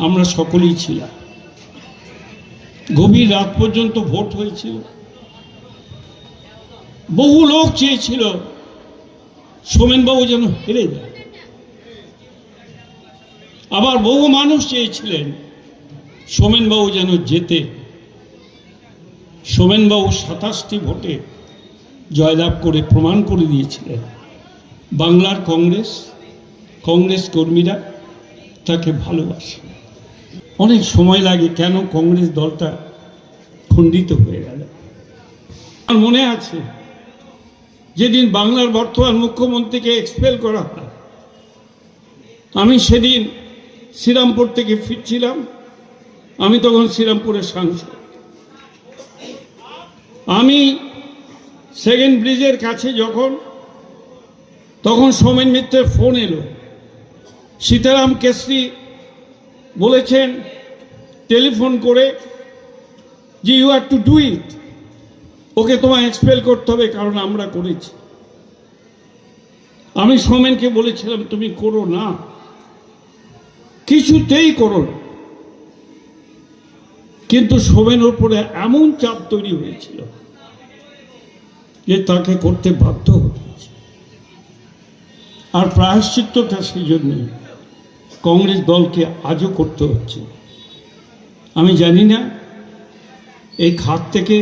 আমরা সকলেই ছিলাম। গভীর রাত পর্যন্ত ভোট হয়েছিল। বহু লোক চেয়েছিল সোমেনবাবু যেন হেরে যায়। আবার বহু মানুষ চেয়েছিলেন সোমেনবাবু যেন যেতে সোমেনবাবু সাতাশটি ভোটে জয়লাভ করে প্রমাণ করে দিয়েছিলেন। বাংলার কংগ্রেস কংগ্রেস কর্মীরা তাকে ভালোবাসে। অনেক সময় লাগে কেন কংগ্রেস দলটা খণ্ডিত হয়ে গেল। আর মনে আছে, যেদিন বাংলার বর্তমান মুখ্যমন্ত্রীকে এক্সপেল করা হয়, আমি সেদিন শ্রীরামপুর থেকে ফিরছিলাম, আমি তখন শ্রীরামপুরের সাংসদ। আমি সেকেন্ড ব্রিজের কাছে যখন, তখন সোমেন মিত্রের ফোন এলো, সীতারাম কেশরি বলেছেন, টেলিফোন করে যে you are to do it okay তোমায় এক্সপেল করতে হবে, কারণ আমরা করেছি। আমি সোমেনকে বলেছিলাম, তুমি করো না। কিছুতেই করো না। কিন্তু সোমেন উপরে এমন চাপ তৈরি হয়েছিল যে, তাকে করতে বাধ্য হতে। আর প্রায়শ্চিত্তটা সেই জন্যে কংগ্রেস দলকে আজও করতে হচ্ছে। আমি জানি না এই খাত থেকে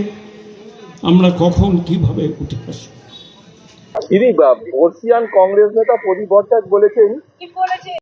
আমরা কখন কীভাবে উঠে আসব। দিদি বা বর্ষিয়ান কংগ্রেস নেতা প্রদীপ ভট্টাচার্য বলেছেন কি বলেছে